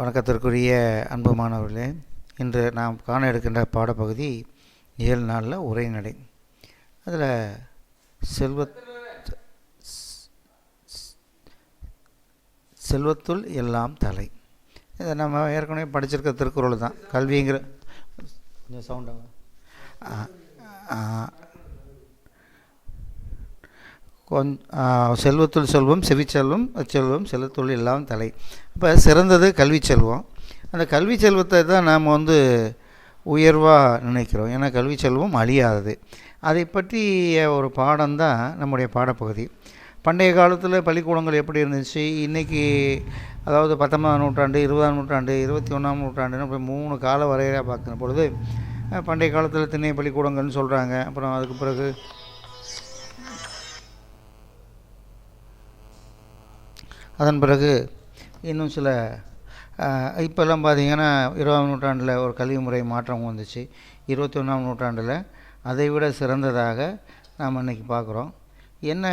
வணக்கத்திற்குரிய அன்பு மாணவர்களே இன்று நாம் காண எடுக்கின்ற பாடப்பகுதி ஏழு நாளில் உரைநடை அதில் செல்வ செல்வத்துள் எல்லாம் தலை. இதை நம்ம ஏற்கனவே படிச்சிருக்க திருக்குறள் தான். கல்விங்கிற கொஞ்சம் சவுண்டாக கொஞ் செல்வத்துள் செல்வம் செவிச்செல்வம் செல்வம் செல்வத்துள் எல்லாம் தலை. இப்போ சிறந்தது கல்வி செல்வம். அந்த கல்வி செல்வத்தை தான் நாம் வந்து உயர்வாக நினைக்கிறோம். ஏன்னா கல்வி செல்வம் அழியாதது. அதை பற்றிய ஒரு பாடம் தான் நம்முடைய பாடப்பகுதி. பண்டைய காலத்தில் பள்ளிக்கூடங்கள் எப்படி இருந்துச்சு? இன்றைக்கி அதாவது பத்தொன்பதாம் நூற்றாண்டு இருபதாம் நூற்றாண்டு இருபத்தி ஒன்றாம் நூற்றாண்டுன்னு இப்போ மூணு கால வரையாக பார்க்குற பொழுது பண்டைய காலத்தில் திண்ணை பள்ளிக்கூடங்கள்னு சொல்கிறாங்க அப்புறம் அதுக்கு பிறகு அதன் பிறகு இன்னும் சில இப்போல்லாம் பார்த்திங்கன்னா இருபதாம் நூற்றாண்டில் ஒரு கல்வி முறை மாற்றம் வந்துச்சு. இருபத்தி ஒன்றாம் நூற்றாண்டில் அதை விட சிறந்ததாக நாம் இன்றைக்கி பார்க்குறோம் என்ன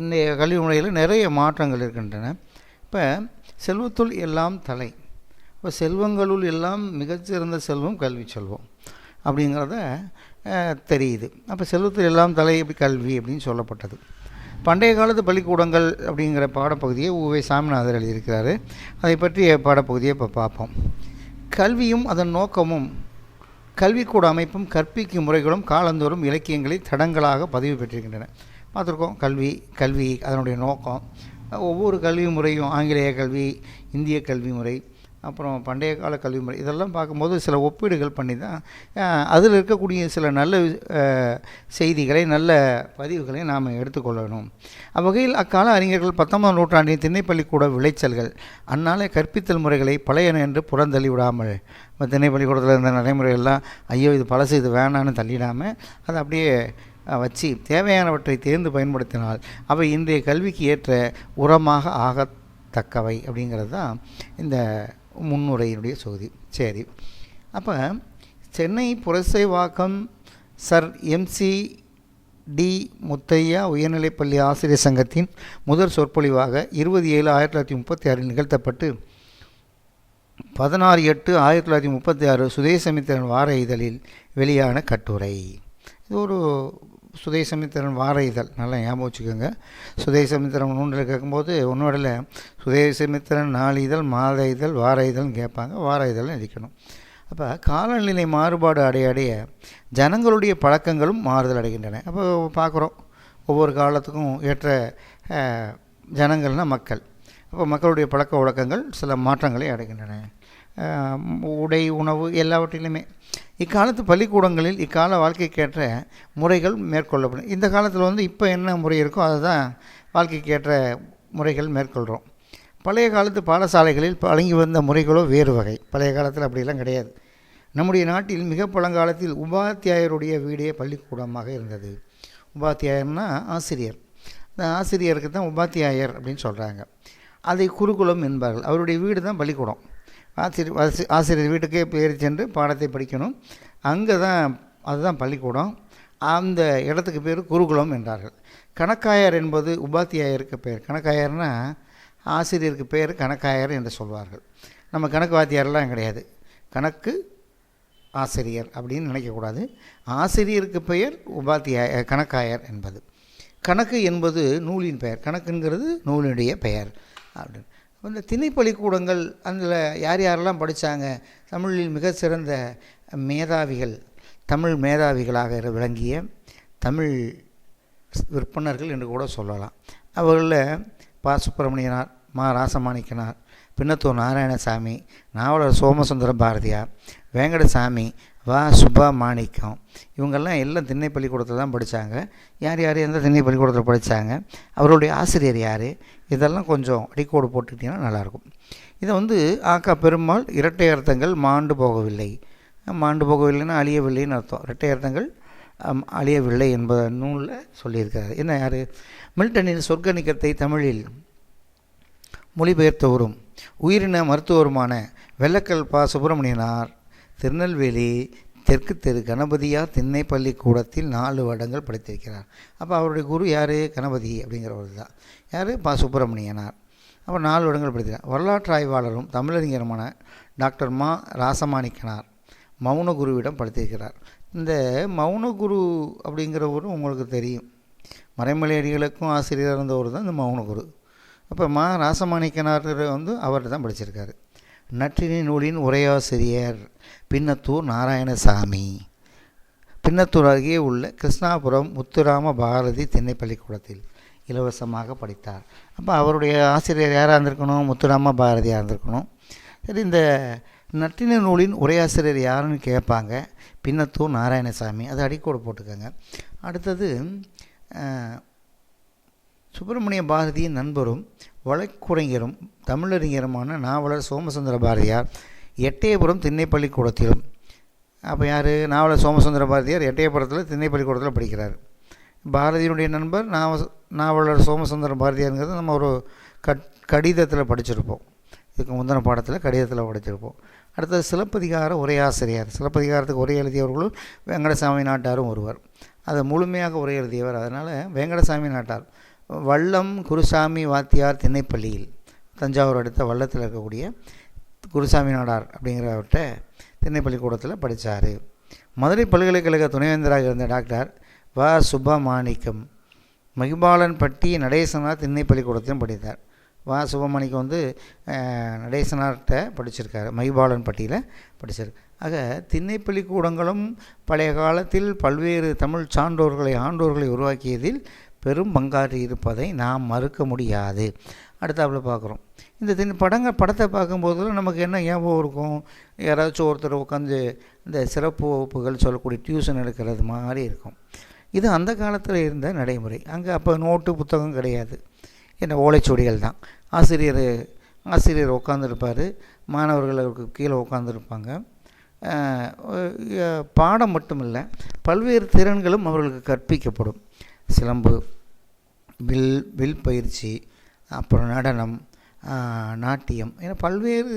இன்றைய கல்வி முறையில் நிறைய மாற்றங்கள் இருக்கின்றன. இப்போ செல்வத்துள் எல்லாம் தலை. இப்போ செல்வங்களுள் எல்லாம் மிகச்சிறந்த செல்வம் கல்வி செல்வம் அப்படிங்கிறத தெரியுது. அப்போ செல்வத்தில் எல்லாம் தலை கல்வி அப்படின்னு சொல்லப்பட்டது. பண்டைய காலத்து பள்ளிக்கூடங்கள் அப்படிங்கிற பாடப்பகுதியை உவே சாமிநாதர் எழுதியிருக்கிறாரு. அதை பற்றிய பாடப்பகுதியை இப்போ பார்ப்போம். கல்வியும் அதன் நோக்கமும் கல்விக்கூட அமைப்பும் கற்பிக்கும் முறைகளும் காலந்தோறும் இலக்கியங்களை தடங்களாக பதிவு பெற்றிருக்கின்றன. பார்த்துருக்கோம் கல்வி கல்வி அதனுடைய நோக்கம். ஒவ்வொரு கல்வி முறையும் ஆங்கிலேய கல்வி இந்திய கல்வி முறை அப்புறம் பண்டைய கால கல்வி முறை இதெல்லாம் பார்க்கும்போது சில ஒப்பீடுகள் பண்ணி தான் அதில் இருக்கக்கூடிய சில நல்ல செய்திகளை நல்ல பதிவுகளை நாம் எடுத்துக்கொள்ளணும். அவ்வகையில் அக்கால அறிஞர்கள் பத்தொன்பதாம் நூற்றாண்டின் திண்ணைப்பள்ளிக்கூட விளைச்சல்கள் அந்நாளே கற்பித்தல் முறைகளை பழையன என்று புறந்தள்ளி விடாமல் இப்போ திண்ணைப்பள்ளிக்கூடத்தில் இருந்த நடைமுறைகள்லாம் ஐயோ இது பழசு இது வேணான்னு தள்ளிடாமல் அதை அப்படியே வச்சு தேவையானவற்றை தேர்ந்து பயன்படுத்தினால் அவை இன்றைய கல்விக்கு ஏற்ற உரமாக ஆகத்தக்கவை அப்படிங்கிறது தான் இந்த முன்னுரையினுடைய சொகுதி. சரி. அப்போ Chennai Purasawalkam sir MC T Muthiah உயர்நிலைப்பள்ளி ஆசிரியர் சங்கத்தின் முதல் சொற்பொழிவாக இருபது ஏழு ஆயிரத்தி தொள்ளாயிரத்தி முப்பத்தி ஆறில் நிகழ்த்தப்பட்டு பதினாறு எட்டு ஆயிரத்தி தொள்ளாயிரத்தி முப்பத்தி ஆறு சுதேசமித்திரன் வார இதழில் வெளியான கட்டுரை. இது ஒரு சுதேசமித்திரன் வார இதழ். நல்லா ஞாபகம் வச்சுக்கோங்க. சுதேசமித்திரன் நூலில் கேட்கும்போது ஒன்றோடல சுதேசமித்திரன் நாளிதழ் மாத இதழ் வார இதழ்னு கேட்பாங்க. வார இதழ்னு அடிக்கணும். அப்போ காலநிலை மாறுபாடு அடைய அடைய ஜனங்களுடைய பழக்கங்களும் மாறுதல் அடைகின்றன. அப்போ பார்க்குறோம். ஒவ்வொரு காலத்துக்கும் ஏற்ற ஜனங்கள்னால் மக்கள். அப்போ மக்களுடைய பழக்க வழக்கங்கள் சில மாற்றங்களை அடைகின்றன. உடை உணவு எல்லாவற்றிலுமே. இக்காலத்து பள்ளிக்கூடங்களில் இக்கால வாழ்க்கைக்கேற்ற முறைகள் மேற்கொள்ளப்படும். இந்த காலத்தில் வந்து இப்போ என்ன முறை இருக்கோ அதை தான் வாழ்க்கைக்கேற்ற முறைகள் மேற்கொள்கிறோம் பழைய காலத்து பாடசாலைகளில் பழங்கி வந்த முறைகளோ வேறு வகை. பழைய காலத்தில் அப்படிலாம் கிடையாது. நம்முடைய நாட்டில் மிக பழங்காலத்தில் உபாத்தியாயருடைய வீடே பள்ளிக்கூடமாக இருந்தது. உபாத்தியாயர்னா ஆசிரியர். அந்த ஆசிரியருக்கு தான் உபாத்தியாயர் அப்படின்னு சொல்கிறாங்க அதை குருகுலம் என்பார்கள். அவருடைய வீடு தான் பள்ளிக்கூடம். ஆசிரியர் ஆசிரியர் வீட்டுக்கே பேர் சென்று பாடத்தை படிக்கணும். அங்கே தான் அதுதான் பள்ளிக்கூடம். அந்த இடத்துக்கு பேர் குருகுலம் என்றார்கள். கணக்காயர் என்பது உபாத்தியாயருக்கு பெயர் கணக்காயர்னா ஆசிரியருக்கு பெயர் கணக்காயர் என்று சொல்வார்கள். நம்ம கணக்கு வாத்தியாரெலாம் கிடையாது. கணக்கு ஆசிரியர் அப்படின்னு நினைக்கக்கூடாது. ஆசிரியருக்கு பெயர் உபாத்தியாய கணக்காயர் என்பது. கணக்கு என்பது நூலின் பெயர். கணக்குங்கிறது நூலினுடைய பெயர். அப்படின்னு. இந்த திணைப்பள்ளிக்கூடங்கள் அதில் யார் யாரெல்லாம் படித்தாங்க தமிழில் மிக சிறந்த மேதாவிகள் தமிழ் மேதாவிகளாக விளங்கிய தமிழ் விற்பனர்கள் என்று கூட சொல்லலாம். அவர்களில் பா. சுப்பிரமணியனார் மா. ராசமாணிக்கனார் பின்னத்தூர் நாராயணசாமி நாவலர் சோமசுந்தர பாரதியார் வேங்கடசாமி வா சுபா மாணிக்கம். இவங்கெல்லாம் எல்லாம் திண்ணை பள்ளிக்கூடத்தில் தான் படித்தாங்க யார் யார் எந்த திண்ணை பள்ளிக்கூடத்தில் படித்தாங்க அவருடைய ஆசிரியர் யார்? இதெல்லாம் கொஞ்சம் அடிக்கோடு போட்டுக்கிட்டிங்கன்னா நல்லாயிருக்கும். இதை வந்து ஆக்கா பெருமாள் இரட்டை அர்த்தங்கள் மாண்டு போகவில்லை. மாண்டு போகவில்லைன்னா அழியவில்லைன்னு அர்த்தம். இரட்டை அர்த்தங்கள் அழியவில்லை என்பத நூலில் சொல்லியிருக்காரு என்ன யார்? மில்டனின் சொர்க்கணிக்கத்தை தமிழில் மொழிபெயர்த்தவரும் உயிரின மருத்துவருமான வெள்ளக்கல் பா சுப்பிரமணியனார் திருநெல்வேலி தெற்கு தெரு கணபதியார் திண்ணை பள்ளிக்கூடத்தில் நாலு வருடங்கள் படித்திருக்கிறார். அப்போ அவருடைய குரு யார்? கணபதி அப்படிங்கிறவர் தான். யார்? பா. சுப்பிரமணியனார். அப்போ நாலு வருடங்கள் படித்தார் வரலாற்று ஆய்வாளரும் தமிழறிஞருமான டாக்டர் மா. ராசமாணிக்கனார் மௌனகுருவிடம் படித்திருக்கிறார். இந்த மௌனகுரு அப்படிங்கிறவரும் உங்களுக்கு தெரியும். மறைமலையடிகளுக்கும் ஆசிரியராக இருந்தவர் தான் இந்த மௌனகுரு அப்போ மா. ராசமாணிக்கனார் வந்து அவர்கிட்ட தான் படிச்சிருக்காரு. நற்றினை நூலின் உரையாசிரியர் பின்னத்தூர் நாராயணசாமி. பின்னத்தூர் அருகே உள்ள கிருஷ்ணாபுரம் முத்துராம பாரதி திண்ணை பள்ளிக்கூடத்தில் இலவசமாக படித்தார். அப்போ அவருடைய ஆசிரியர் யாராக இருந்திருக்கணும்? முத்துராம பாரதியாக இருந்திருக்கணும்? சரி இந்த நற்றின நூலின் உரையாசிரியர் யாருன்னு கேட்பாங்க. பின்னத்தூர் நாராயணசாமி. அது அடிக்கோடு போட்டுக்கோங்க. அடுத்தது சுப்பிரமணிய பாரதியின் நண்பரும் வழக்குரைஞரும் தமிழறிஞருமான நாவலர் சோமசுந்தர பாரதியார் எட்டயபுரம் திண்ணைப்பள்ளிக்கூடத்திலும். அப்போ யார்? நாவலர் சோமசுந்தர பாரதியார் எட்டயபுரத்தில் திண்ணைப்பள்ளிக்கூடத்தில் படிக்கிறார். பாரதியினுடைய நண்பர் நாவ நாவலர் சோமசுந்தர பாரதியாருங்கிறது நம்ம ஒரு கட் கடிதத்தில் படிச்சிருப்போம். இதுக்கு முந்தின பாடத்தில் கடிதத்தில் படிச்சிருப்போம். அடுத்தது சிலப்பதிகார உரையாசிரியர். சிலப்பதிகாரத்துக்கு உரை எழுதியவர்களும் வெங்கடசாமி நாட்டாரும் ஒருவர். அதை முழுமையாக உரை எழுதியவர். அதனால் வெங்கடசாமி நாட்டார். வல்லம் குருசாமி வாத்தியார் திண்ணைப்பள்ளியில் தஞ்சாவூர் அடுத்த வல்லத்தில் இருக்கக்கூடிய குருசாமி நாடார் அப்படிங்கிறவர்கிட்ட திண்ணைப்பள்ளிக்கூடத்தில் படித்தார் மதுரை பல்கலைக்கழக துணைவேந்தராக இருந்த டாக்டர் வ. சுப்பமாணிக்கம் மகிபாலன்பட்டி நடேசனார் திண்ணைப்பள்ளிக்கூடத்திலும் படித்தார். வா. சுபமாணிக்கம் வந்து நடேசனார்கிட்ட நடேசனார்கிட்ட படிச்சிருக்காரு மகிபாலன்பட்டியில் படித்தார் ஆக திண்ணைப்பள்ளிக்கூடங்களும் பழைய காலத்தில் பல்வேறு தமிழ் சான்றோர்களை ஆண்டோர்களை உருவாக்கியதில் பெரும் பங்காற்றி இருப்பதை நாம் மறுக்க முடியாது. அடுத்தாப்பில் பார்க்குறோம். இந்த தின் படங்கள் படத்தை பார்க்கும்போதெல்லாம் நமக்கு என்ன ஞாபகம் இருக்கும்? யாராச்சும் ஒருத்தர் உட்காந்து இந்த சிறப்பு வகுப்புகள் சொல்லக்கூடிய டியூஷன் எடுக்கிறது மாதிரி இருக்கும். இது அந்த காலத்தில் இருந்த நடைமுறை. அங்கே அப்போ நோட்டு புத்தகம் கிடையாது. என்ன ஓலைச்சுவடிகள் தான். ஆசிரியர் ஆசிரியர் உட்காந்துருப்பார் மாணவர்களுக்கு கீழே உட்காந்துருப்பாங்க பாடம் மட்டும் இல்லை பல்வேறு திறன்களும் அவர்களுக்கு கற்பிக்கப்படும். சிலம்பு வில் வில் பயிற்சி அப்புறம் நடனம் நாட்டியம் என பல்வேறு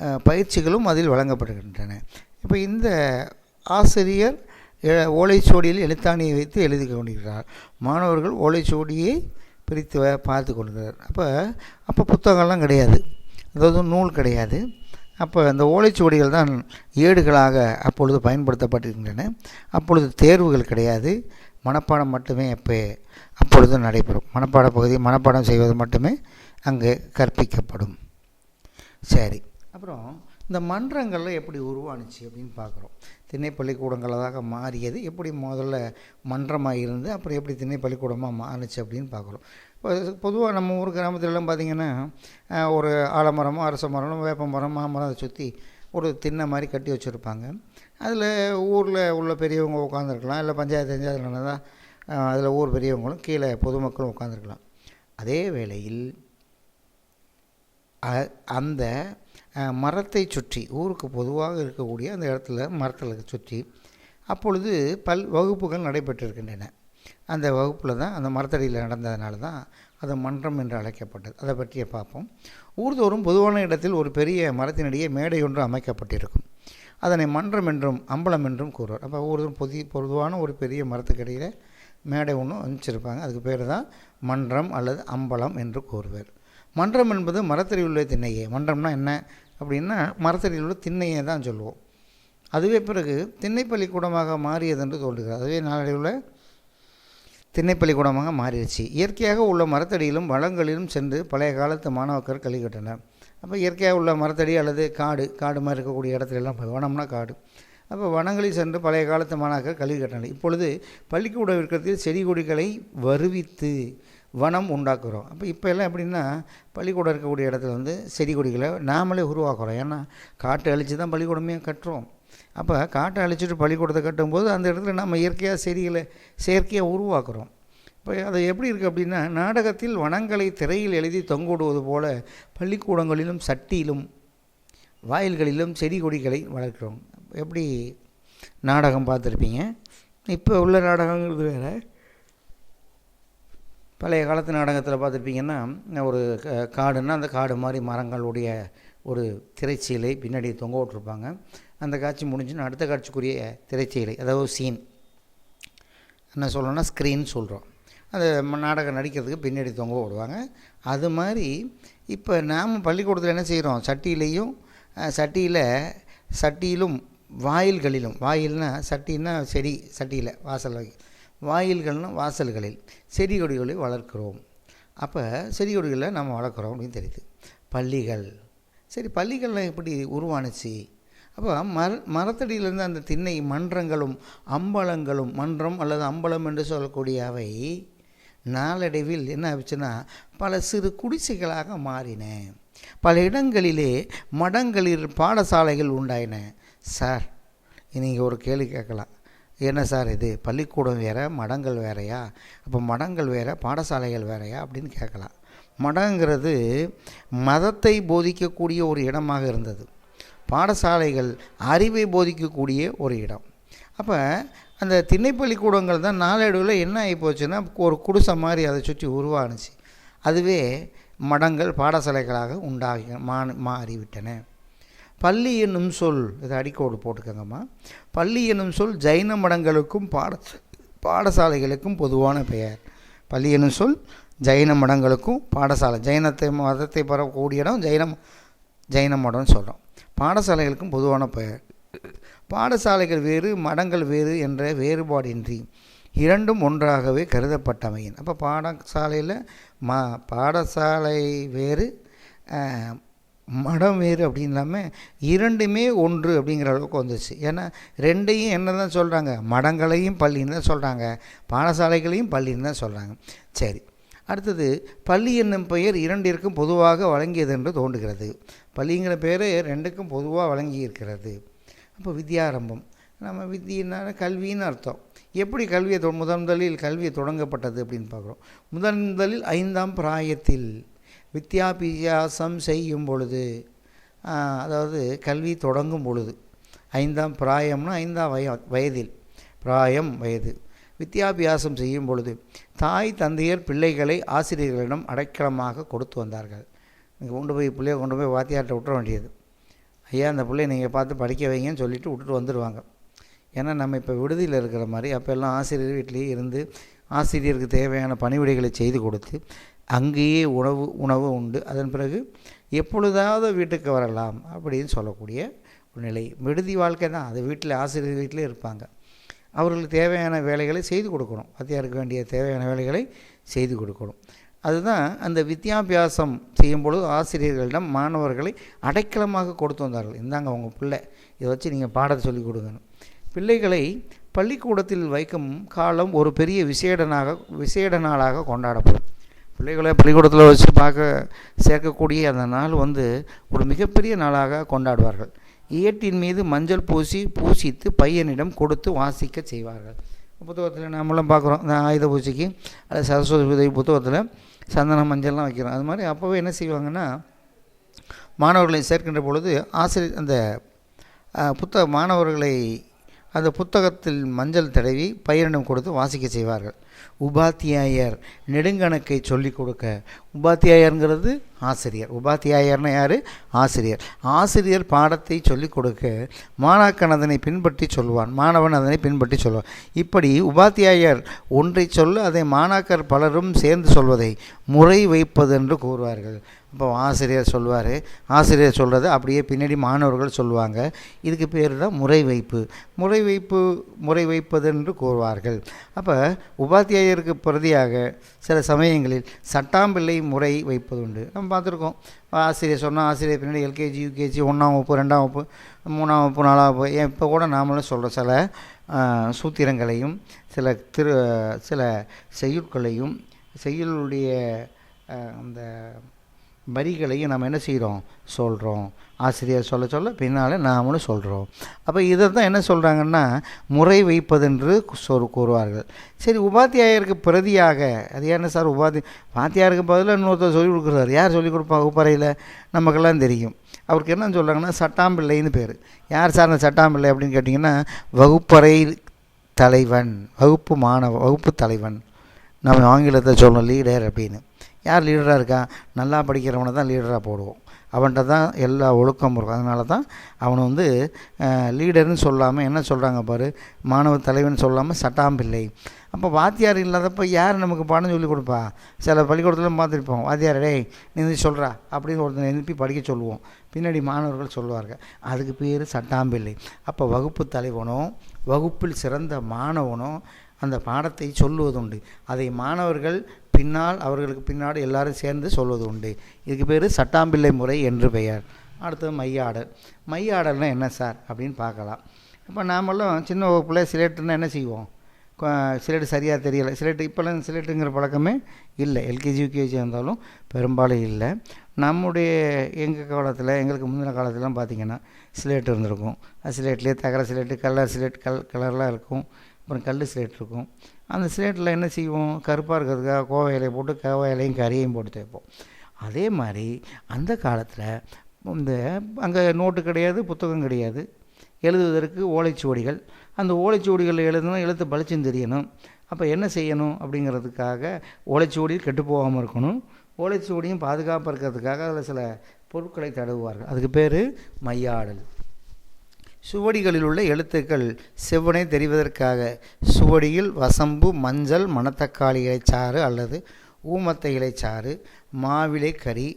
பயிற்சிகளும் அதில் வழங்கப்படுகின்றன. இப்போ இந்த ஆசிரியர் எ- ஓலைச்சுவடியில் எழுத்தாணியை வைத்து எழுதி கொண்டிருக்கிறார். மாணவர்கள் ஓலைச்சுவடியை பிரித்து பார்த்து கொள்கிறார். அப்போ அப்போ புத்தகம்லாம் கிடையாது. அதாவது நூல் கிடையாது. அப்போ அந்த ஓலைச்சுவடிகள் தான் ஏடுகளாக அப்பொழுது பயன்படுத்தப்பட்டிருக்கின்றன. அப்பொழுது தேர்வுகள் கிடையாது. மனப்பாடம் மட்டுமே அப்போ அப்பொழுது நடைபெறும். மனப்பாட பகுதி மனப்பாடம் செய்வது மட்டுமே அங்கே கற்பிக்கப்படும். சரி. அப்புறம் இந்த மன்றங்களில் எப்படி உருவானுச்சு அப்படின்னு பார்க்குறோம் திண்ணைப்பள்ளிக்கூடங்களாக மாறியது. எப்படி முதல்ல மன்றமாக இருந்து அப்புறம் எப்படி திண்ணைப்பள்ளிக்கூடமாக மாறுச்சு அப்படின்னு பார்க்குறோம் இப்போ பொதுவாக நம்ம ஊர் கிராமத்துலலாம் பார்த்திங்கன்னா ஒரு ஆலமரமோ அரச மரமோ வேப்ப மரம் மாமரம் அதை சுற்றி ஒரு திண்ணை மாதிரி கட்டி வச்சுருப்பாங்க. அதில் ஊரில் உள்ள பெரியவங்க உட்காந்துருக்கலாம் இல்லை பஞ்சாயத்து பஞ்சாயத்து நடந்தால் அதில் ஊர் பெரியவங்களும் கீழே பொதுமக்களும் உட்காந்துருக்கலாம். அதே வேளையில் அ- அந்த மரத்தை சுற்றி ஊருக்கு பொதுவாக இருக்கக்கூடிய அந்த இடத்துல மரத்தில் சுற்றி அப்பொழுது பல் வகுப்புகள் நடைபெற்றிருக்கின்றன. அந்த வகுப்பில் தான் அந்த மரத்தடியில் நடந்ததுனால தான் அது மன்றம் என்று அழைக்கப்பட்டது. அதை பற்றிய பார்ப்போம். ஊர்தோறும் பொதுவான இடத்தில் ஒரு பெரிய மரத்தினிடையே மேடை ஒன்று அமைக்கப்பட்டிருக்கும். அதனை மன்றம் என்றும் அம்பலம் என்றும் கூறுவார். அப்போ ஒவ்வொருத்தரும் பொதி பொதுவான ஒரு பெரிய மரத்துக்கடியில் மேடை ஒன்று அமைச்சிருப்பாங்க. அதுக்கு பேர் தான் மன்றம் அல்லது அம்பலம் என்று கூறுவர். மன்றம் என்பது மரத்தடியில் உள்ள திண்ணையே. மன்றம்னா என்ன? அப்படின்னா மரத்தடியில் உள்ள திண்ணையை தான் சொல்லுவோம். அதுவே பிறகு திண்ணைப்பள்ளிக்கூடமாக மாறியது என்று தோன்றுகிறது. அதுவே நாளடைவில் திண்ணைப்பள்ளிக்கூடமாக மாறிடுச்சு. இயற்கையாக உள்ள மரத்தடியிலும் வளங்களிலும் சென்று பழைய காலத்து மாணவர்கள் கல்வி அப்போ இயற்கையாக உள்ள மரத்தடி அல்லது காடு காடு மாதிரி இருக்கக்கூடிய இடத்துல எல்லாம் போய் வனம்னா காடு. அப்போ வனங்களில் சென்று பழைய காலத்து மாணாக்கர் கல்வி கற்றனர். இப்பொழுது பள்ளிக்கூட விற்கத்தில் செடி கொடிகளை வருவித்து வனம் உண்டாக்குறோம். அப்போ இப்போ எல்லாம் எப்படின்னா பள்ளிக்கூடம் இருக்கக்கூடிய இடத்துல வந்து செடி கொடிகளை நாமளே உருவாக்குறோம். ஏன்னா காட்டை அழித்து தான் பள்ளிக்கூடமே கட்டுறோம். அப்போ காட்டை அழிச்சிட்டு பள்ளிக்கூடத்தை கட்டும்போது அந்த இடத்துல நம்ம இயற்கையாக செடிகளை செயற்கையாக உருவாக்குறோம். இப்போ அது எப்படி இருக்குது அப்படின்னா நாடகத்தில் வனங்களை திரையில் எழுதி தொங்கோடுவது போல பள்ளிக்கூடங்களிலும் சட்டியிலும் வாயில்களிலும் செடி கொடிகளை வளர்க்கிறோம். எப்படி நாடகம் பார்த்துருப்பீங்க? இப்போ உள்ள நாடகங்கிறது வேறு. பழைய காலத்து நாடகத்தில் பார்த்துருப்பீங்கன்னா ஒரு க- காடுன்னா அந்த காடு மாதிரி மரங்களுடைய ஒரு திரைச்சீலை பின்னாடி தொங்க விட்ருப்பாங்க அந்த காட்சி முடிஞ்சுன்னு அடுத்த காட்சிக்குரிய திரைச்சீலை அதாவது சீன் என்ன சொல்லணும்னா ஸ்க்ரீன் சொல்கிறோம் அந்த நாடகம் நடிக்கிறதுக்கு பின்னாடி தொங்க விடுவாங்க அது மாதிரி இப்போ நாம் பள்ளிக்கூடத்தில் என்ன செய்கிறோம் சட்டியிலையும் சட்டியில் சட்டியிலும் வாயில்களிலும் வாயில்னா சட்டின்னா செடி சட்டியில் வாசல் வகை. வாயில்கள்னா வாசல்களில் செடி கொடிகளை வளர்க்கிறோம். அப்போ செடி கொடிகளை நம்ம வளர்க்குறோம் அப்படின்னு தெரியுது. பள்ளிகள். சரி பள்ளிகள்லாம் எப்படி உருவானுச்சு? அப்போ மர மரத்தடியிலேருந்து அந்த திண்ணை மன்றங்களும் அம்பலங்களும் மன்றம் அல்லது அம்பலம் என்று சொல்லக்கூடிய அவை நாளடைவில் என்ன ஆச்சுன்னா பல சிறு குடிசைகளாக மாறின. பல இடங்களிலே மடங்களில் பாடசாலைகள் உண்டாயின. சார் நீங்கள் ஒரு கேள்வி கேட்கலாம். என்ன சார் இது? பள்ளிக்கூடம் வேறு மடங்கள் வேறையா? அப்போ மடங்கள் வேறு பாடசாலைகள் வேறையா? அப்படின்னு கேட்கலாம். மடங்கிறது மதத்தை போதிக்கக்கூடிய ஒரு இடமாக இருந்தது. பாடசாலைகள் அறிவை போதிக்கக்கூடிய ஒரு இடம். அப்போ அந்த திண்ணைப்பள்ளிக்கூடங்கள் தான் நாளடைவில் என்ன ஆகி போச்சுன்னா ஒரு குடிசை மாதிரி அதை சுற்றி உருவானுச்சு. அதுவே மடங்கள் பாடசாலைகளாக உண்டாகி மா மாறிவிட்டன. பள்ளி என்னும் சொல் இதை அடிக்கோடு போட்டுக்கோங்கம்மா. பள்ளி என்னும் சொல் ஜைன மடங்களுக்கும் பாட பாடசாலைகளுக்கும் பொதுவான பெயர். பள்ளி என்னும் சொல் ஜைன மடங்களுக்கும் பாடசாலை ஜைனத்தை மதத்தை பரவக்கூடிய இடம் ஜைன ஜைன மடம்னு சொல்கிறோம் பாடசாலைகளுக்கும் பொதுவான பெயர். பாடசாலைகள் வேறு மடங்கள் வேறு என்ற வேறுபாடின்றி இரண்டும் ஒன்றாகவே கருதப்பட்டமையின். அப்போ பாடசாலையில் ம பாடசாலை வேறு மடம் வேறு அப்படின்னு இல்லாமல் இரண்டுமே ஒன்று அப்படிங்கிற அளவுக்கு வந்துச்சு. ஏன்னா ரெண்டையும் என்ன தான் சொல்கிறாங்க மடங்களையும் பள்ளின்னு தான் சொல்கிறாங்க பாடசாலைகளையும் பள்ளின்னு தான் சொல்கிறாங்க சரி. அடுத்தது பள்ளி என்னும் பெயர் இரண்டிற்கும் பொதுவாக வழங்கியது என்று தோன்றுகிறது. பள்ளிங்கிற பெயர் ரெண்டுக்கும் பொதுவாக வழங்கி இருக்கிறது அப்போ வித்யாரம்பம். நம்ம வித்தியினா கல்வின்னு அர்த்தம். எப்படி கல்வியை தொ முதன் முதலில் கல்வியை தொடங்கப்பட்டது அப்படின்னு பார்க்குறோம். முதன் முதலில் ஐந்தாம் பிராயத்தில் வித்யாபியாசம் செய்யும் பொழுது அதாவது கல்வி தொடங்கும் பொழுது ஐந்தாம் பிராயம்னா ஐந்தாம் வய வயதில் பிராயம் வயது வித்யாபியாசம் செய்யும் பொழுது தாய் தந்தையர் பிள்ளைகளை ஆசிரியர்களிடம் அடைக்கலமாக கொடுத்து வந்தார்கள். கொண்டு போய் பிள்ளைய கொண்டு போய் வாத்தியார்கிட்ட விட்டுற வேண்டியது. ஐயா அந்த பிள்ளைய நீங்கள் பார்த்து படிக்க வைங்கன்னு சொல்லிட்டு விட்டுட்டு வந்துடுவாங்க ஏன்னா நம்ம இப்போ விடுதியில் இருக்கிற மாதிரி அப்போ எல்லாம் ஆசிரியர் வீட்டிலேயே இருந்து ஆசிரியருக்கு தேவையான பணிவிடைகளை செய்து கொடுத்து அங்கேயே உணவு உணவு உண்டு. அதன் பிறகு எப்பொழுதாவது வீட்டுக்கு வரலாம் அப்படின்னு சொல்லக்கூடிய ஒரு நிலை. விடுதி வாழ்க்கை தான். அது வீட்டில் ஆசிரியர் வீட்டிலே இருப்பாங்க. அவர்களுக்கு தேவையான வேலைகளை செய்து கொடுக்கணும். பத்தியாருக்கு வேண்டிய தேவையான வேலைகளை செய்து கொடுக்கணும். அதுதான் அந்த வித்யாபியாசம் செய்யும்பொழுது ஆசிரியர்களிடம் மாணவர்களை அடைக்கலமாக கொடுத்து வந்தார்கள். இந்தாங்க உங்கள் பிள்ளை இதை வச்சு நீங்கள் பாடத்தை சொல்லிக் கொடுங்கன்னு. பிள்ளைகளை பள்ளிக்கூடத்தில் வைக்கும் காலம் ஒரு பெரிய விசேடனாக விசேட நாளாக கொண்டாடப்படும். பிள்ளைகளை பள்ளிக்கூடத்தில் வச்சு பார்க்க சேர்க்கக்கூடிய அந்த நாள் வந்து ஒரு மிகப்பெரிய நாளாக கொண்டாடுவார்கள். ஏட்டின் மீது மஞ்சள் பூசி பூசித்து பையனிடம் கொடுத்து வாசிக்க செய்வார்கள். புத்தகத்தில் நாமளும் பார்க்குறோம் இந்த ஆயுத பூஜைக்கு அது சரஸ்வதி பூஜை புத்தகத்தில் சந்தனம் மஞ்சள்லாம் வைக்கிறோம். அது மாதிரி அப்போவே என்ன செய்வாங்கன்னா மாணவர்களை சேர்க்கின்ற பொழுது ஆசிரியர் அந்த புத்தக மாணவர்களை அந்த புத்தகத்தில் மஞ்சள் தடவி பயிரிடம் கொடுத்து வாசிக்க செய்வார்கள். உபாத்தியாயர் நெடுங்கணக்கை சொல்லிக் கொடுக்க. உபாத்தியாயருங்கிறது ஆசிரியர். உபாத்தியாயர்னா யார்? ஆசிரியர். ஆசிரியர் பாடத்தை சொல்லிக் கொடுக்க மாணாக்கன் அதனை பின்பற்றி சொல்வான். மாணவன் அதனை பின்பற்றி சொல்வான். இப்படி உபாத்தியாயர் ஒன்றை சொல்ல அதை மாணாக்கர் பலரும் சேர்ந்து சொல்வதை முறை வைப்பது என்று கூறுவார்கள். இப்போ ஆசிரியர் சொல்வார். ஆசிரியர் சொல்கிறது அப்படியே பின்னாடி மாணவர்கள் சொல்லுவாங்க இதுக்கு பேர் தான் முறை வைப்பு. முறை வைப்பு முறை வைப்பது என்று கூறுவார்கள். அப்போ உபாத்தியாயருக்கு பிரதியாக சில சமயங்களில் சட்டாம்பிள்ளை முறை வைப்பதுண்டு நம்ம பார்த்துருக்கோம். ஆசிரியர் சொன்னால் ஆசிரியர் பின்னாடி எல்கேஜி யூகேஜி ஒன்றாம் வகுப்பு ரெண்டாம் வகுப்பு மூணாம் வகுப்பு நாலாம் வகுப்பு. ஏன் இப்போ கூட நாமளும் சொல்கிற சில சூத்திரங்களையும் சில திரு சில செய்யுட்களையும் செய்யுளுடைய அந்த வரிகளையும் நம்ம என்ன செய்கிறோம் சொல்கிறோம் ஆசிரியர் சொல்ல சொல்ல பின்னால் நாமளும் சொல்கிறோம் அப்போ இதை தான் என்ன சொல்கிறாங்கன்னா முறை வைப்பதென்று சொல் கூறுவார்கள். சரி உபாத்தியாயருக்கு பிரதியாக அது என்ன சார் உபாதி வாத்தியாருக்கு பதிலாக இன்னொருத்தர் சொல்லிக் கொடுக்குறாரு. யார் சொல்லிக் கொடுப்பா வகுப்பறையில் நமக்கெல்லாம் தெரியும். அவருக்கு என்ன சொல்கிறாங்கன்னா சட்டாம்பிள்ளைன்னு பேர். யார் சார் அந்த சட்டாம்பிள்ளை அப்படின்னு கேட்டிங்கன்னா வகுப்பறை தலைவன் வகுப்பு மாணவ வகுப்பு தலைவன். நம்ம ஆங்கிலத்தை சொல்லணும் லீடர் அப்படின்னு. யார் லீடராக இருக்கான் நல்லா படிக்கிறவனை தான் லீடராக போடுவோம். அவன்கிட்ட தான் எல்லா ஒழுக்கம் இருக்கும். அதனால தான் அவனை வந்து லீடர்னு சொல்லாமல் என்ன சொல்கிறாங்க பாரு? மாணவ தலைவன் சொல்லாமல் சட்டாம்பிள்ளை அப்போ வாத்தியார் இல்லாதப்போ யார் நமக்கு பாடம் சொல்லி கொடுப்பா? சில பள்ளிக்கூடத்தில் பார்த்துருப்போம். வாத்தியார் டேய் நீ சொல்கிறா அப்படின்னு ஒருத்தனை எழுப்பி படிக்க சொல்லுவோம். பின்னாடி மாணவர்கள் சொல்லுவார்கள். அதுக்கு பேர் சட்டாம்பிள்ளை அப்போ வகுப்பு தலைவனும் வகுப்பில் சிறந்த மாணவனும் அந்த பாடத்தை சொல்லுவதுண்டு. அதை மாணவர்கள் பின்னால் அவர்களுக்கு பின்னாடி எல்லாரும் சேர்ந்து சொல்வது உண்டு. இதுக்கு பேர் சட்டாம்பிள்ளை முறை என்று பெயர். அடுத்தது மையாடல். மையாடல்னால் என்ன சார்? அப்படின்னு பார்க்கலாம். இப்போ நாமெல்லாம் சின்ன வகுப்பில் சிலேட்டுன்னா என்ன செய்வோம்? சிலேட்டு சரியாக தெரியலை. சிலேட்டு இப்போல்லாம் சிலேட்டுங்கிற பழக்கமே இல்லை. எல்கேஜி யூகேஜி இருந்தாலும் பெரும்பாலும் இல்லை. நம்முடைய எங்கள் காலத்தில் எங்களுக்கு முந்தின காலத்திலாம் பார்த்திங்கன்னா சிலேட் இருந்திருக்கும். அது சிலேட்லேயே தகர சிலேட்டு கலர் சிலேட் கல் கலர்லாம் இருக்கும். அப்புறம் கல் சிலேட் இருக்கும். அந்த ஸ்லேட்டில் என்ன செய்வோம்? கருப்பாக இருக்கிறதுக்காக கோவை இலையை போட்டு கோவை இலையும் கறியையும் போட்டு தேய்ப்போம். அதே மாதிரி அந்த காலத்தில் இந்த அங்கே நோட்டு கிடையாது புத்தகம் கிடையாது. எழுதுவதற்கு ஓலைச்சுவடிகள். அந்த ஓலைச்சுவடிகளில் எழுதணும் எழுத்து பளிச்சும் தெரியணும். அப்போ என்ன செய்யணும் அப்படிங்கிறதுக்காக ஓலைச்சுவடியில் கெட்டு போகாமல் இருக்கணும். ஓலைச்சுவடியும் பாதுகாப்பாக இருக்கிறதுக்காக அதில் சில பொருட்களை தடவுவார்கள். அதுக்கு பேர் மையாடல். சுவடிகளில் உள்ள எழுத்துக்கள் செவ்வனை தெரிவதற்காக சுவடியில் வசம்பு மஞ்சள் மணத்தக்காளி இலைச்சாறு அல்லது ஊமத்தை இலைச்சாறு மாவிலை கறி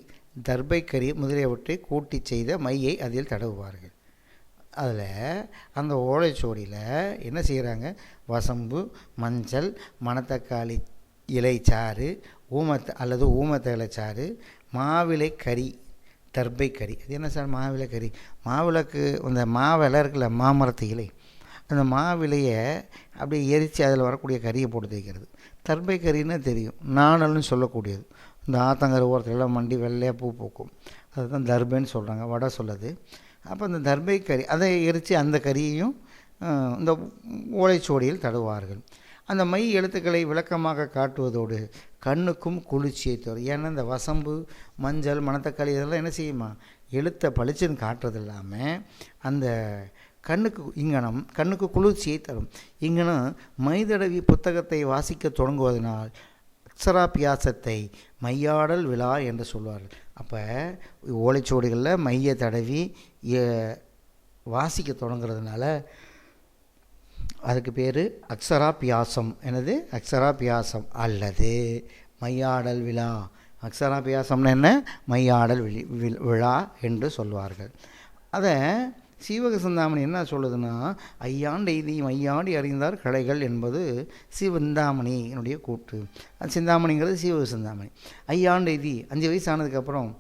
தர்பை கறி முதலியவற்றை கூட்டி செய்த மையை அதில் தடவுவார்கள். அதில் அந்த ஓலைச்சோடியில் என்ன செய்கிறாங்க வசம்பு மஞ்சள் மணத்தக்காளி இலைச்சாறு ஊமத்த அல்லது ஊமத்த இலைச்சாறு மாவிலை கறி தர்பை கறி அது என்ன சார் மாவிலை கறி மாவிளக்கு அந்த மாவிலை இருக்குல்ல மாமரத்து இலை அந்த மாவிலையை அப்படியே எரித்து அதில் வரக்கூடிய கறியை போட்டு தேய்க்கிறது. தர்பை கறின்னு தெரியும். நாணல்னு சொல்லக்கூடியது. இந்த ஆத்தங்கரை ஓரத்துலலாம் மண்டி வெள்ளையாக பூ பூக்கும். அதுதான் தர்பைன்னு சொல்கிறாங்க வடை சொல்லுது. அப்போ அந்த தர்பை கறி அதை எரித்து அந்த கறியையும் இந்த ஓலைச்சுவடியில் தடுவார்கள். அந்த மை எழுத்துக்களை விளக்கமாக காட்டுவதோடு கண்ணுக்கும் குளிர்ச்சியை தரும். ஏன்னா இந்த வசம்பு மஞ்சள் மணத்தக்காளி இதெல்லாம் என்ன செய்யுமா? எழுத்தை பளிச்சுன்னு காட்டுறது இல்லாமல் அந்த கண்ணுக்கு இங்கனம் கண்ணுக்கு குளிர்ச்சியை தரும். இங்கனம் மைதடவி புத்தகத்தை வாசிக்க தொடங்குவதனால் அக்ஷராபியாசத்தை மையாடல் விழா என்று சொல்வார்கள். அப்போ ஓலைச்சுவடிகளில் மைய தடவி வாசிக்க தொடங்குறதுனால அதுக்கு பேர் அக்ஷராபியாசம். என்னது? அக்ஷராபியாசம் அல்லது மையாடல் விழா. அக்ஷராபியாசம்னு என்ன? மையாடல் விழி விழா என்று சொல்வார்கள். அதை சீவக சிந்தாமணி என்ன சொல்லுதுன்னா ஐயாண்டு எய்தி ஐயாண்டு அறிந்தார் கலைகள் என்பது சிவந்தாமணியினுடைய கூற்று. அது சிந்தாமணிங்கிறது சீவக சிந்தாமணி ஐயாண்டு எய்தி அஞ்சு வயசு ஆனதுக்கப்புறம்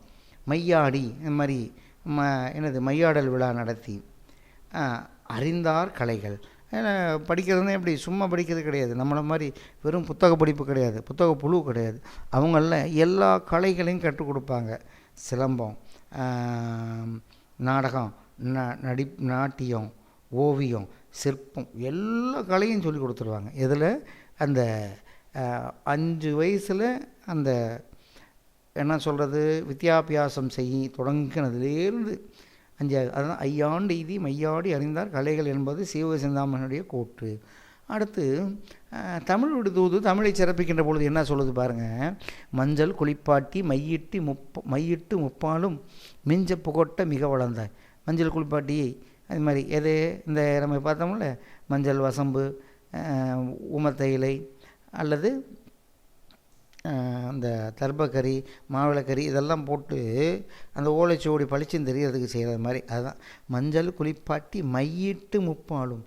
மையாடி இந்த மாதிரி ம என்னது மையாடல் விழா நடத்தி அறிந்தார் கலைகள். ஏன்னா படிக்கிறதுனா எப்படி? சும்மா படிக்கிறது கிடையாது. நம்மளை மாதிரி வெறும் புத்தக படிப்பு கிடையாது. புத்தக புழு கிடையாது. அவங்கள எல்லா கலைகளையும் கற்றுக் கொடுப்பாங்க. சிலம்பம் நாடகம் ந நடி நாட்டியம் ஓவியம் சிற்பம் எல்லா கலையும் சொல்லி கொடுத்துருவாங்க. இதில் அந்த அஞ்சு வயசில் அந்த என்ன சொல்கிறது வித்யாபியாசம் செய்ய தொடங்கினதுலேருந்து அஞ்சாவது. அதுதான் ஐயாண்டு இதி மையாடி அறிந்தார் கலைகள் என்பது சிவசிந்தாமனுடைய கோட்டு. கூற்று அடுத்து தமிழ் விடுதூது தமிழை சிறப்பிக்கின்ற பொழுது என்ன சொல்லுது பாருங்கள் மஞ்சள் குளிப்பாட்டி மையிட்டு முப்ப மையிட்டு முப்பாலும் மிஞ்ச புகட்ட மிக வளர்ந்த மஞ்சள் குளிப்பாட்டி அது மாதிரி எது? இந்த நம்ம பார்த்தோம்ல மஞ்சள் வசம்பு அஹ், இலை அல்லது அந்த தர்பக்கறி மாவிளக்கறி இதெல்லாம் போட்டு அந்த ஓலைச்சுவடி பளிச்சுன்னு தெரியறதுக்கு செய்கிறது மாதிரி. அதுதான். மஞ்சள் குளிப்பாட்டி மையிட்டு முப்பாலும்.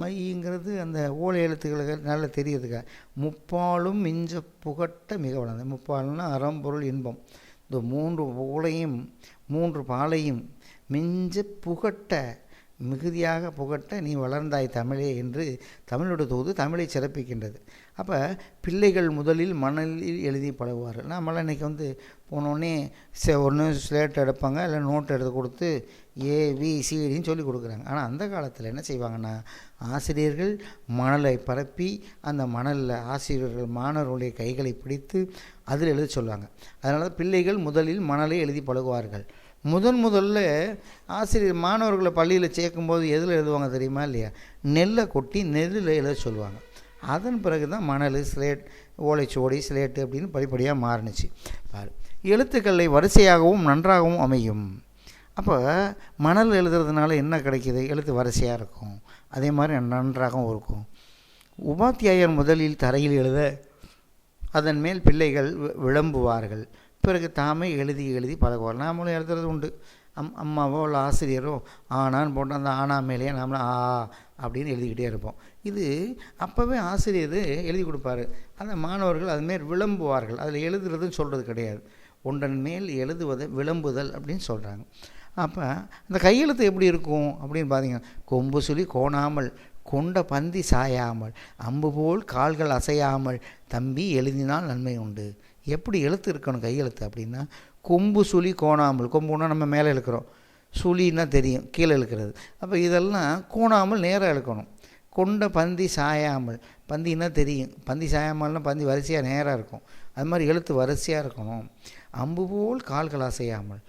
மைங்கிறது அந்த ஓலை எழுத்துக்களுக்கு நல்லா தெரியறதுக்கா. முப்பாலும் மிஞ்ச புகட்ட மிக வளர்ந்த முப்பாலும்னா அறம்பொருள் இன்பம். இந்த மூன்று ஓலையும் மூன்று பாலையும் மிஞ்ச புகட்ட மிகுதியாக புகட்ட நீ வளர்ந்தாய் தமிழே என்று தமிழோட தூது தமிழை சிறப்பிக்கின்றது. அப்போ பிள்ளைகள் முதலில் மணலில் எழுதி பழகுவார்கள் நம்மளாம் இன்றைக்கி வந்து போனோடனே சே ஒன்று ஸ்லேட் எடுப்பாங்க இல்லை நோட் எடுத்து கொடுத்து ஏ வி சிடின்னு சொல்லி கொடுக்குறாங்க. ஆனால் அந்த காலத்தில் என்ன செய்வாங்கன்னா ஆசிரியர்கள் மணலை பரப்பி அந்த மணலில் ஆசிரியர்கள் மாணவர்களுடைய கைகளை பிடித்து அதில் எழுத சொல்லுவாங்க. அதனால தான் பிள்ளைகள் முதலில் மணலை எழுதி பழகுவார்கள். முதன் முதல்ல ஆசிரியர் மாணவர்களை பள்ளியில் சேர்க்கும்போது எதில் எழுதுவாங்க தெரியுமா இல்லையா? நெல்லை கொட்டி நெல்லில் எழுத சொல்லுவாங்க. அதன் பிறகு தான் மணல் ஸ்லேட் ஓலைச்சுவடி ஸ்லேட்டு அப்படின்னு படிப்படியாக மாறுனுச்சு. பாரு எழுத்துக்களை வரிசையாகவும் நன்றாகவும் அமையும். அப்போ மணல் எழுதுறதுனால என்ன கிடைக்கிது? எழுத்து வரிசையாக இருக்கும். அதே மாதிரி நன்றாகவும் இருக்கும். உபாத்தியாயர் முதலில் தரையில் எழுத அதன் மேல் பிள்ளைகள் வி- விளம்புவார்கள். பிறகு தாமே எழுதி எழுதி பழகுவார் நாமளும் எழுதுறது உண்டு. அம் அம்மாவோ இல்லை ஆசிரியரோ ஆனான்னு போட்டு அந்த ஆனா மேலேயே நாமளும் ஆ அப்படின்னு எழுதிக்கிட்டே இருப்போம். இது அப்போவே ஆசிரியர் எழுதி கொடுப்பாரு. அந்த மாணவர்கள் அதுமாரி விளம்புவார்கள். அதில் எழுதுறதுன்னு சொல்கிறது கிடையாது. ஒன்றன் மேல் எழுதுவதை விளம்புதல் அப்படின்னு சொல்கிறாங்க அப்போ அந்த கையெழுத்து எப்படி இருக்கும் அப்படின்னு பார்த்தீங்கன்னா கொம்பு சுழி கோணாமல் கொண்ட பந்தி சாயாமல் அம்பு போல் கால்கள் அசையாமல் தம்பி எழுதினால் நன்மை உண்டு. எப்படி எழுத்து இருக்கணும் கையெழுத்து அப்படின்னா கொம்பு சுழி கோணாமல் கொம்புனா நம்ம மேலே இழுக்கிறோம். சுழின்னா தெரியும் கீழே இழுக்கிறது. அப்போ இதெல்லாம் கோணாமல் நேராக இழுக்கணும். கொண்ட பந்தி சாயாமல் பந்தின்னா தெரியும். பந்தி சாயாமல்னா பந்தி வரிசையாக நேராக இருக்கும். அது மாதிரி எழுத்து வரிசையாக இருக்கணும். அம்பு போல் கால்கள் அசையாமல்.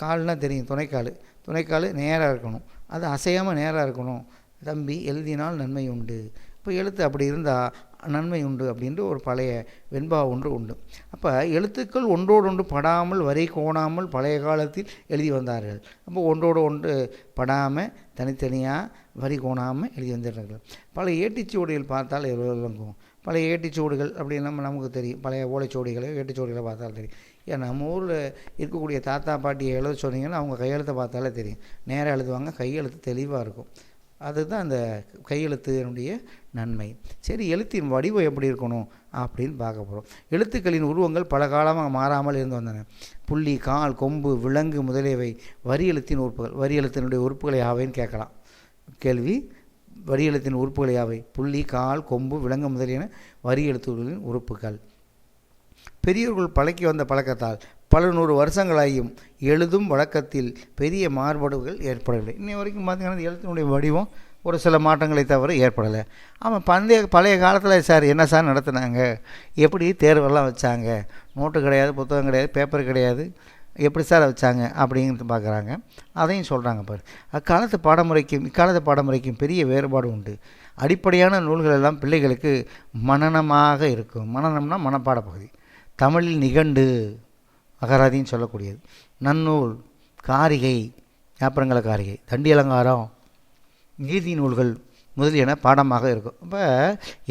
கால்னால் தெரியும் துணைக்கால். துணைக்கால் நேராக இருக்கணும். அது அசையாமல் நேராக இருக்கணும். தம்பி எழுதினால் நன்மை உண்டு. இப்போ எழுத்து அப்படி இருந்தால் நன்மை உண்டு அப்படின்ற ஒரு பழைய வெண்பா ஒன்று உண்டு. அப்போ எழுத்துக்கள் ஒன்றோடொன்று படாமல் வரை கோணாமல் பழைய காலத்தில் எழுதி வந்தார்கள். அப்போ ஒன்றோடு ஒன்று படாமல் தனித்தனியாக வரி கோணாமல் எழுதி வந்துடுறார்கள் பழைய ஏட்டிச்சுவடிகள் பார்த்தால் விளங்கும்? பழைய ஏட்டிச்சுவடுகள் அப்படின்னு நம்ம நமக்கு தெரியும். பழைய ஓலைச்சுவடிகளை ஏட்டிச்சுவடிகளை பார்த்தாலும் தெரியும். ஏன் நம்ம ஊரில் இருக்கக்கூடிய தாத்தா பாட்டியை எழுத சொன்னீங்கன்னா அவங்க கையெழுத்தை பார்த்தாலே தெரியும். நேராக எழுதுவாங்க கையெழுத்து தெளிவாக இருக்கும். அதுதான் அந்த கையெழுத்தினுடைய நன்மை. சரி எழுத்தின் வடிவம் எப்படி இருக்கணும்? அப்படின்னு பார்க்க போகிறோம் எழுத்துக்களின் உருவங்கள் பல காலமாக மாறாமல் இருந்து வந்தன. புள்ளி கால் கொம்பு விலங்கு முதலியவை வரி எழுத்தின் உறுப்புகள். வரி எழுத்தினுடைய உறுப்புகளை யாவைன்னு கேட்கலாம். கேள்வி வரி எழுத்தின் உறுப்புகள் யாவை? புள்ளி கால் கொம்பு விலங்கு முதலியன வரி எழுத்துகளின் உறுப்புகள். பெரியோர்கள் பழக்கி வந்த பழக்கத்தால் பல நூறு வருஷங்களாயும் எழுதும் வழக்கத்தில் பெரிய மாறுபாடுகள் ஏற்படவில்லை. இன்னை வரைக்கும் பார்த்தீங்கன்னா எழுத்தினுடைய வடிவம் ஒரு சில மாற்றங்களை தவிர ஏற்படலை. ஆமாம் பந்தய பழைய காலத்தில் சார் என்ன சார் நடத்துனாங்க? எப்படி தேர்வெல்லாம் வச்சாங்க? நோட்டு கிடையாது புத்தகம் கிடையாது பேப்பர் கிடையாது. எப்படி சார் வச்சாங்க? அப்படிங்கிறது பார்க்குறாங்க அதையும் சொல்கிறாங்க பாரு. அக்காலத்து பாடமுறைக்கும் இக்காலத்து பாடமுறைக்கும் பெரிய வேறுபாடு உண்டு. அடிப்படையான நூல்கள் எல்லாம் பிள்ளைகளுக்கு மனனமாக இருக்கும். மனநம்னா மனப்பாட பகுதி. தமிழில் நிகண்டு அகராதின்னு சொல்லக்கூடியது. நன்னூல் காரிகை ஞாபகங்கள காரிகை தண்டி அலங்காரம் நீதி நூல்கள் முதலியன பாடமாக இருக்கும். இப்போ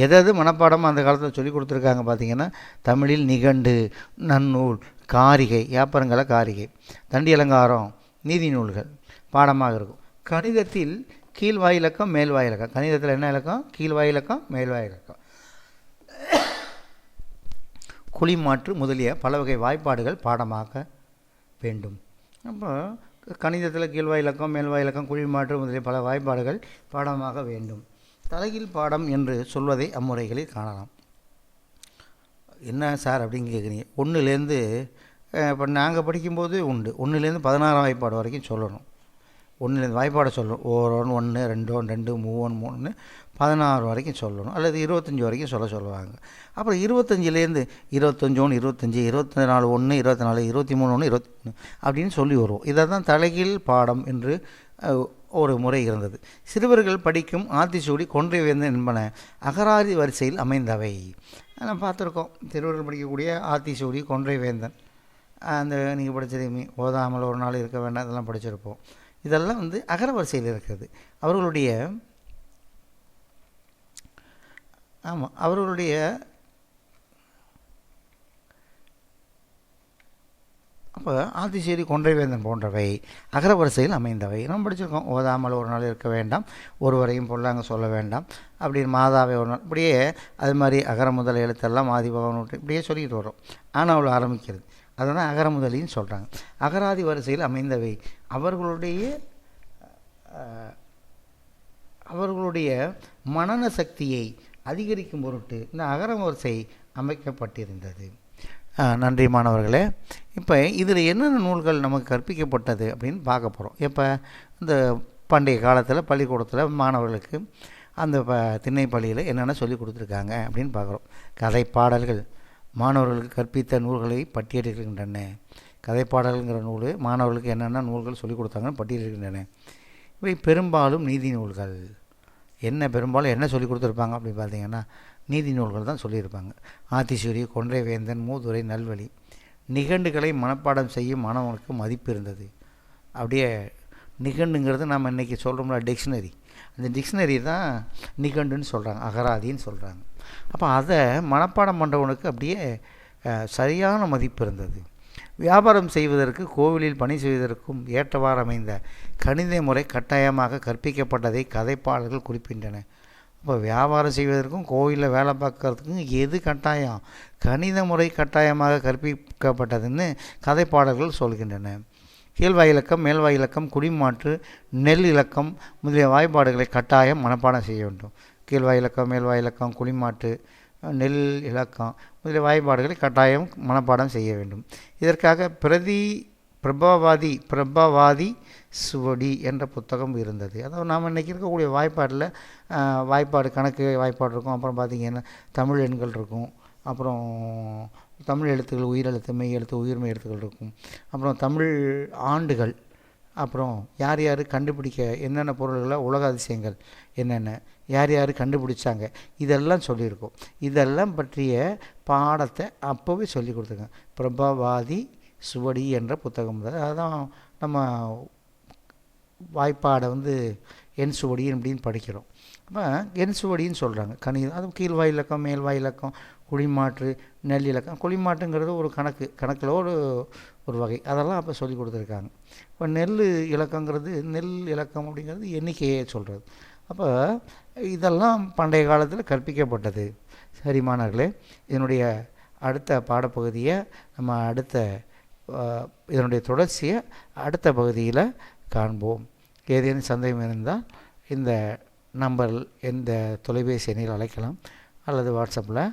எதாவது மனப்பாடம் அந்த காலத்தில் சொல்லி கொடுத்துருக்காங்க பார்த்திங்கன்னா தமிழில் நிகண்டு நன்னூல் காரிகை வியாபாரங்கள காரிகை தண்டி அலங்காரம் நீதி நூல்கள் பாடமாக இருக்கும். கணிதத்தில் கீழ்வாய் இலக்கம் மேல்வாய் இலக்கம். கணிதத்தில் என்ன இலக்கம்? கீழ்வாய் இலக்கம் மேல்வாய் இலக்கம். முதலிய பல வகை வாய்ப்பாடுகள் பாடமாக வேண்டும். அப்போ கணிதத்தில் கீழ்வாய் இலக்கம் மேல்வாய் இலக்கம் குழிமாற்று முதலிய பல வாய்ப்பாடுகள் பாடமாக வேண்டும். தலைகீழ் பாடம் என்று சொல்வதை அம்முறைகளில் காணலாம். என்ன சார் அப்படின்னு கேட்குறீங்க ஒன்றுலேருந்து இப்போ நாங்கள் படிக்கும்போது உண்டு. ஒன்றுலேருந்து பதினாறாம் வாய்ப்பாடு வரைக்கும் சொல்லணும். ஒன்றுலேருந்து வாய்ப்பாடை சொல்லணும். ஓரோன் ஒன்று ரெண்டோன் ரெண்டு மூவன் மூணுன்னு பதினாறு வரைக்கும் சொல்லணும். அல்லது இருபத்தஞ்சி வரைக்கும் சொல்ல சொல்லுவாங்க. அப்புறம் இருபத்தஞ்சிலேருந்து இருபத்தஞ்சோன்னு இருபத்தஞ்சி இருபத்தி நாலு ஒன்று இருபத்தி நாலு இருபத்தி மூணு ஒன்று இருபத்தி மூணு அப்படின்னு சொல்லி வருவோம். இதை தான் தலைகீழ் பாடம் என்று ஒரு முறை இருந்தது. சிறுவர்கள் படிக்கும் ஆத்திச்சூடி கொன்றை வேந்தன் என்பன அகராதி வரிசையில் அமைந்தவை. நம்ம பார்த்துருக்கோம். சிறுவர்கள் படிக்கக்கூடிய ஆத்திச்சூடி கொன்றை வேந்தன் அந்த நீங்கள் படிச்சிருக்கீங்க ஓதாமல் ஒரு நாள் இருக்க வேண்டாம் இதெல்லாம் படிச்சிருப்போம். இதெல்லாம் வந்து அகர வரிசையில் இருக்கிறது. அவர்களுடைய ஆமாம் அவர்களுடைய அப்போ ஆத்திச்சேரி கொன்றைவேந்தன் போன்றவை அகர வரிசையில் அமைந்தவை. நம்ம படிச்சிருக்கோம் ஓதாமல் ஒரு நாள் இருக்க வேண்டாம் ஒருவரையும் பொல்லாங்க சொல்ல வேண்டாம் அப்படின்னு மாதாவை ஒரு நாள் இப்படியே அது மாதிரி அகர முதல் எழுத்தெல்லாம் ஆதிபவன் இப்படியே சொல்லிட்டு வரோம் ஆனால் ஆரம்பிக்கிறது. அதை தான் அகர முதலின்னு சொல்கிறாங்க அகராதி வரிசையில் அமைந்தவை. அவர்களுடைய அவர்களுடைய மனன சக்தியை அதிகரிக்கும் பொருட்டு இந்த அகர வரிசை அமைக்கப்பட்டிருந்தது. நன்றி மாணவர்களே. இப்போ இதில் என்னென்ன நூல்கள் நமக்கு கற்பிக்கப்பட்டது அப்படின்னு பார்க்க போகிறோம் இப்போ இந்த பண்டைய காலத்தில் பள்ளிக்கூடத்தில் மாணவர்களுக்கு அந்த ப திண்ணை பள்ளியில் என்னென்ன சொல்லி கொடுத்துருக்காங்க அப்படின்னு பார்க்குறோம். கதை பாடல்கள் மாணவர்களுக்கு கற்பித்த நூல்களை பட்டியலிடுகின்றன. கதைப்பாடல்ங்கிற நூல் மாணவர்களுக்கு என்னென்ன நூல்கள் சொல்லிக் கொடுத்தாங்கன்னு பட்டியலிருக்கின்றன இவை பெரும்பாலும் நீதி நூல்கள். என்ன பெரும்பாலும் என்ன சொல்லி கொடுத்துருப்பாங்க அப்படின்னு பார்த்தீங்கன்னா நீதி நூல்கள் தான் சொல்லியிருப்பாங்க. ஆத்திசூரி கொன்றை வேந்தன் மூதுரை நல்வழி. நிகண்டுகளை மனப்பாடம் செய்யும் மாணவனுக்கு மதிப்பு இருந்தது. அப்படியே நிகண்டுங்கிறது நம்ம இன்றைக்கி சொல்கிறோம்ல டிக்ஷனரி. அந்த டிக்ஷனரி தான் நிகண்டுன்னு சொல்கிறாங்க அகராதின்னு சொல்கிறாங்க அப்போ அதை மனப்பாடம் பண்ணுறவனுக்கு அப்படியே சரியான மதிப்பு இருந்தது. வியாபாரம் செய்வதற்கு கோவிலில் பணி செய்வதற்கும் ஏற்றவாறு அமைந்த கணித முறை கட்டாயமாக கற்பிக்கப்பட்டதை கதைப்பாடல்கள் குறிப்பின்றன இப்போ வியாபாரம் செய்வதற்கும் கோவிலில் வேலை பார்க்கறதுக்கும் எது கட்டாயம்? கணித முறை கட்டாயமாக கற்பிக்கப்பட்டதுன்னு கதைப்பாடல்கள் சொல்கின்றன கீழ்வாய் இலக்கம் மேல்வாய் இலக்கம் குடிமாற்று நெல் இலக்கம் முதலிய வாய்ப்பாடுகளை கட்டாயம் மனப்பாடம் செய்ய வேண்டும். கீழ்வாய் இலக்கம் மேல்வாய் இலக்கம் குடிமாற்று நெல் இலக்கம் முதலிய வாய்ப்பாடுகளை கட்டாயம் மனப்பாடம் செய்ய வேண்டும். இதற்காக பிரதி பிரபாவாதி பிரபாவாதி சுவடி என்ற புத்தகம் இருந்தது. அதாவது நாம் இன்றைக்கி இருக்கக்கூடிய வாய்ப்பாட்டில் வாய்ப்பாடு கணக்கு வாய்ப்பாடு இருக்கும். அப்புறம் பார்த்திங்கன்னா தமிழ் எண்கள் இருக்கும். அப்புறம் தமிழ் எழுத்துக்கள் உயிரெழுத்து மெய் எழுத்து உயிர்மெய் எழுத்துக்கள் இருக்கும். அப்புறம் தமிழ் ஆண்டுகள். அப்புறம் யார் யார் கண்டுபிடிக்க என்னென்ன பொருள்களை உலக அதிசயங்கள் என்னென்ன யார் யார் கண்டுபிடிச்சாங்க? இதெல்லாம் சொல்லியிருக்கோம். இதெல்லாம் பற்றிய பாடத்தை அப்போவே சொல்லி கொடுத்துருங்க பிரபாவாதி சுவடி என்ற புத்தகம். அதுதான் அதான் நம்ம வாய்ப்பாடை வந்து என் சுவடி அப்படின்னு படிக்கிறோம். அப்போ என் சுவடின்னு சொல்கிறாங்க கணிதம். அது கீழ்வாய் இலக்கம் மேல்வாய் இலக்கம் குழிமாற்று நெல் இலக்கம் குழிமாட்டுங்கிறது ஒரு கணக்கு. கணக்கில் ஒரு ஒரு வகை. அதெல்லாம் அப்போ சொல்லி கொடுத்துருக்காங்க. இப்போ நெல் இலக்கங்கிறது நெல் இலக்கம் அப்படிங்கிறது எண்ணிக்கையை சொல்கிறது அப்போ இதெல்லாம் பண்டைய காலத்தில் கற்பிக்கப்பட்டது. சரி மாணவர்களே இதனுடைய அடுத்த பாடப்பகுதியை நம்ம அடுத்த இதனுடைய தொடர்ச்சியை அடுத்த பகுதியில் காண்போம். ஏதேனும் சந்தேகம் இருந்தால் இந்த நம்பர் இந்த தொலைபேசி எண்ணில் அழைக்கலாம். அல்லது வாட்ஸ்அப்பில்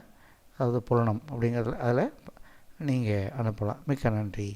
அதாவது புலனம் அப்படிங்கிறதுல அதில் நீங்கள் அனுப்பலாம். மிக்க நன்றி.